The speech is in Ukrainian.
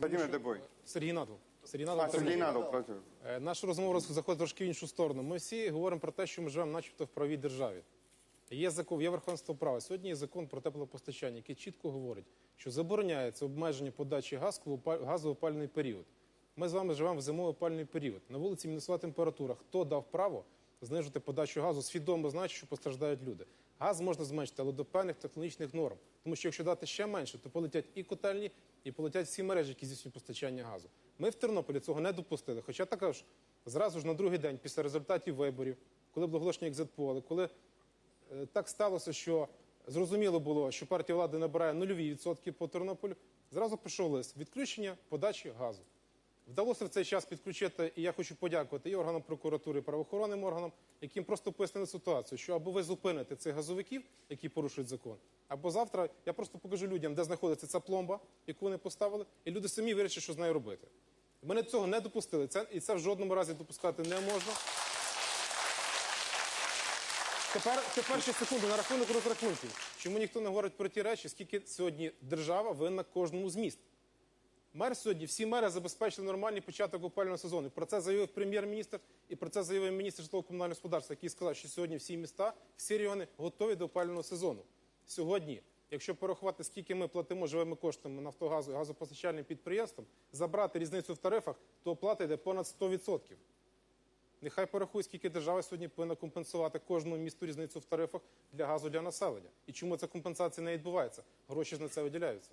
Владимир Дебой. Сергій Надал. Сергій Надал. А, Сергій Надал, працює. Е, Наша розмова роз- заходить трошки в іншу сторону. Ми всі говоримо про те, що ми живемо начебто в правій державі. Є закон, є верховенство права. Сьогодні є закон про теплопостачання, який чітко говорить, що забороняється обмеження подачі газ в опа- газу в опальний період. Ми з вами живемо в зимовий опальний період. На вулиці мінусова температура. Хто дав право знижити подачу газу, свідомо знаючи, що постраждають люди. Газ можна зменшити, але до певних технологічних норм. Тому що якщо дати ще менше, то полетять і котельні, і полетять всі мережі, які здійснюють постачання газу. Ми в Тернополі цього не допустили. Хоча також зразу ж на другий день, після результатів виборів, коли було оголошені екзитполи, коли Е, так сталося, що зрозуміло було, що партія влади набирає нульові відсотки по Тернополю. Зразу пішов лист відключення подачі газу. Вдалося в цей час підключити, і я хочу подякувати і органам прокуратури, і правоохоронним органам, яким просто пояснили ситуацію, що або ви зупините цих газовиків, які порушують закон, або завтра я просто покажу людям, де знаходиться ця пломба, яку вони поставили, і люди самі вирішать, що з нею робити. Мене цього не допустили. Це і це в жодному разі допускати не можна. Тепер, тепер ще секунду на рахунок розрахунків. Чому ніхто не говорить про ті речі, скільки сьогодні держава винна кожному з міст? Мер сьогодні, всі мери забезпечили нормальний початок опалювального сезону. Про це заявив прем'єр-міністр і про це заявив міністр житлово-комунального господарства, який сказав, що сьогодні всі міста, всі регіони готові до опалювального сезону. Сьогодні, якщо порахувати, скільки ми платимо живими коштами Нафтогазу і газопостачальним підприємствам, забрати різницю в тарифах, то оплата йде понад 100%. Нехай порахує, скільки держава сьогодні повинна компенсувати кожному місту різницю в тарифах для газу для населення. І чому ця компенсація не відбувається? Гроші ж на це виділяються.